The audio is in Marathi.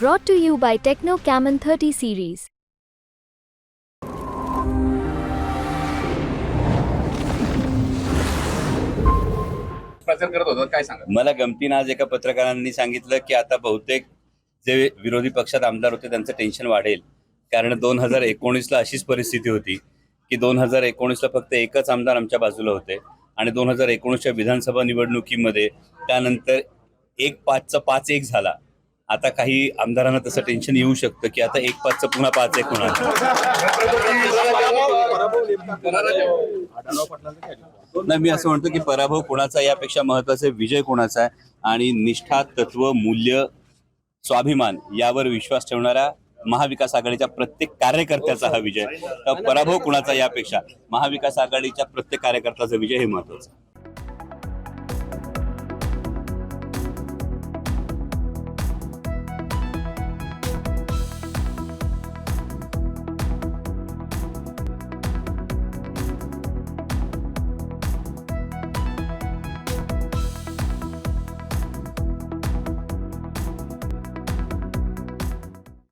Brought to you by Techno Camon 30 series. प्रचार करत होता काय सांगा? मला गमतीनं आज एका पत्रकारांनी सांगितलं की आता बहुतेक जे विरोधी पक्षात आमदार होते त्यांचं टेन्शन वाढेल. कारण दोन हजार एकोणीसला अशीच परिस्थिती होती की दोन हजार एकोणीसला फक्त एकच आमदार आमच्या बाजूला होते आणि दोन हजार एकोणीसच्या विधानसभा निवडणुकीमध्ये त्यानंतर एक पाचचा पाच एक झाला. आता काही आमदारांना तसं टेन्शन येऊ शकतं की आता एक पाचचं पुन्हा पाच एक होणार. नाही मी असं म्हणतो की पराभव कोणाचा यापेक्षा महत्त्वाचा विजय कोणाचा आहे? आणि निष्ठा तत्व मूल्य स्वाभिमान यावर विश्वास ठेवणारा महाविकास आघाडीच्या प्रत्येक कार्यकर्त्याचा हा विजय. तर पराभव कुणाचा यापेक्षा? महाविकास आघाडीच्या प्रत्येक कार्यकर्त्याचा विजय हे महत्वाचं